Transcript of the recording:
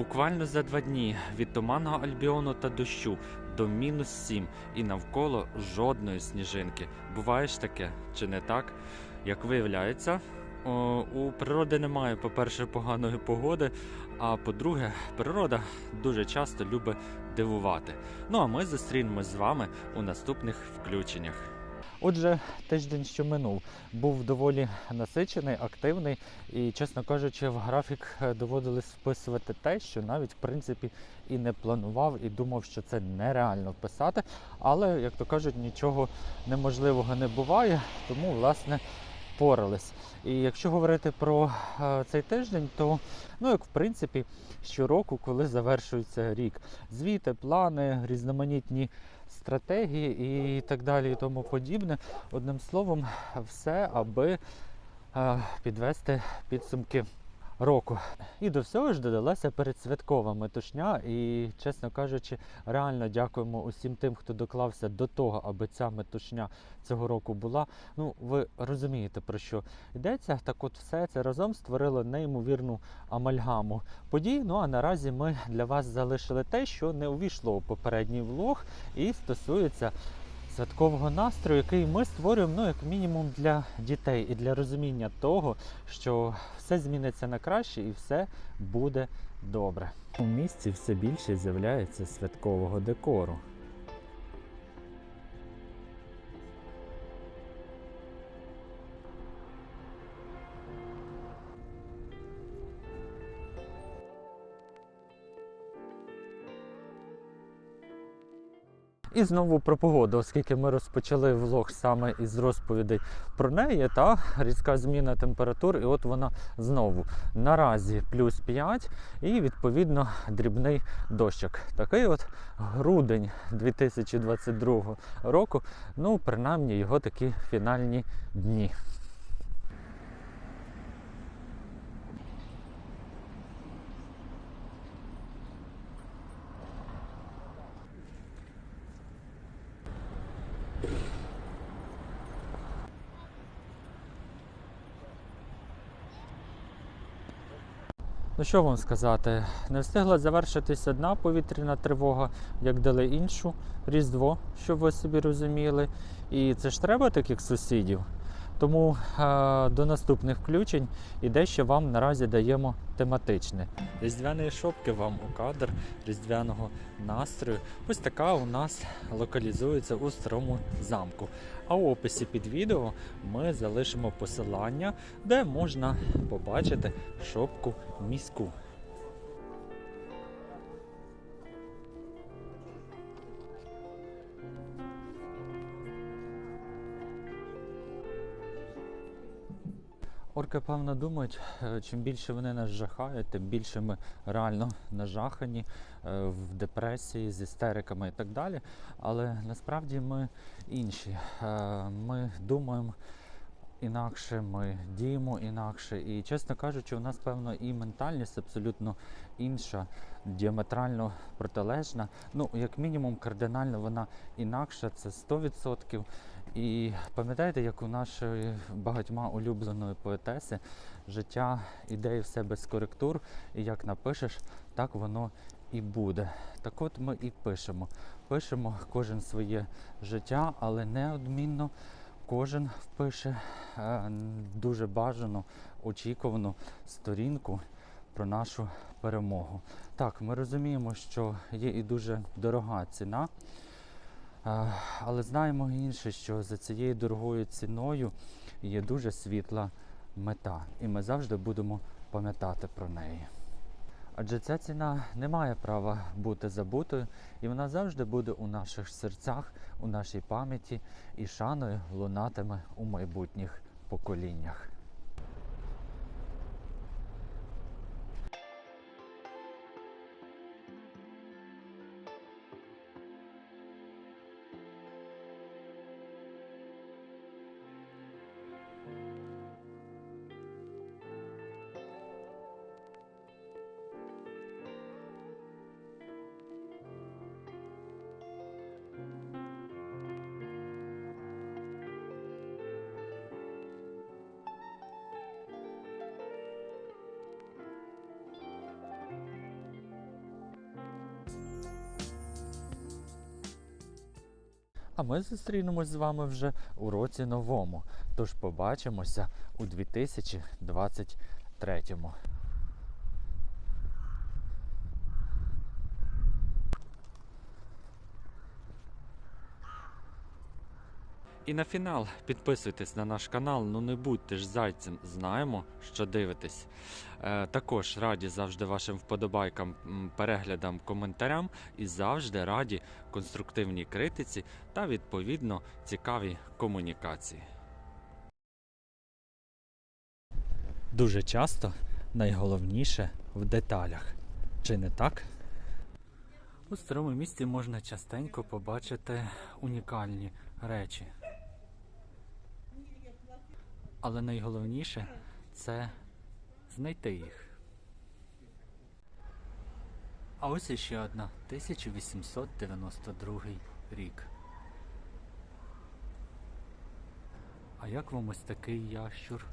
Буквально за два дні від туманного альбіону та дощу до мінус 7 і навколо жодної сніжинки. Буває ж таке, чи не так? Як виявляється, у природи немає, по-перше, поганої погоди, а по-друге, природа дуже часто любить дивувати. Ну а ми зустрінемось з вами у наступних включеннях. Отже, тиждень, що минув, був доволі насичений, активний, і, чесно кажучи, в графік е, доводилось вписувати те, що навіть в принципі і не планував, і думав, що це нереально вписати. Але, як то кажуть, нічого неможливого не буває, тому власне порались. І якщо говорити про е, цей тиждень, то ну як в принципі щороку, коли завершується рік, звіти, плани, різноманітні стратегії і так далі, і тому подібне. Одним словом, все, аби е, підвести підсумки року. І до всього ж додалася передсвяткова метушня. І, чесно кажучи, реально дякуємо усім тим, хто доклався до того, аби ця метушня цього року була. Ну, ви розумієте про що йдеться. Так от все це разом створило неймовірну амальгаму подій. Ну а наразі ми для вас залишили те, що не увійшло у попередній влог, і стосується святкового настрою, який ми створюємо ну, як мінімум для дітей і для розуміння того, що все зміниться на краще і все буде добре. У місті все більше з'являється святкового декору. І знову про погоду, оскільки ми розпочали влог саме із розповідей про неї, та різка зміна температур, і от вона знову наразі плюс 5 і відповідно дрібний дощик. Такий от грудень 2022 року, ну принаймні його такі фінальні дні. Ну що вам сказати, не встигла завершитись одна повітряна тривога, як дали іншу Різдво, щоб ви собі розуміли. І це ж треба таких сусідів. Тому е, до наступних включень і дещо вам наразі даємо тематичне. Різдвяної шопки вам у кадр різдвяного настрою. Ось така у нас локалізується у старому замку. А у описі під відео ми залишимо посилання, де можна побачити шопку міську. Орки, певно, думають, е, чим більше вони нас жахають, тим більше ми реально нажахані е, в депресії з істериками і так далі. Але насправді ми інші. Е, Ми думаємо інакше, ми діємо інакше. І, чесно кажучи, у нас, певно, і ментальність абсолютно інша, діаметрально протилежна. Ну, як мінімум, кардинально вона інакша, це 100%. І пам'ятаєте, як у нашої багатьма улюбленої поетеси життя ідеї все без коректур, і як напишеш, так воно і буде. Так от ми і пишемо. Пишемо кожен своє життя, але неодмінно кожен впише е, дуже бажану, очікувану сторінку про нашу перемогу. Так, ми розуміємо, що є і дуже дорога ціна. Але знаємо інше, що за цією дорогою ціною є дуже світла мета, і ми завжди будемо пам'ятати про неї. Адже ця ціна не має права бути забутою, і вона завжди буде у наших серцях, у нашій пам'яті і шаною лунатиме у майбутніх поколіннях. А ми зустрінемось з вами вже у році новому. Тож побачимося у 2023. І на фінал підписуйтесь на наш канал, ну не будьте ж зайцем, знаємо, що дивитесь. Е, також раді завжди вашим вподобайкам, переглядам, коментарям і завжди раді конструктивній критиці та відповідно цікавій комунікації. Дуже часто найголовніше в деталях. Чи не так? У старому місті можна частенько побачити унікальні речі. Але найголовніше це знайти їх. А ось іще одна 1892 рік. А як вам ось такий ящур?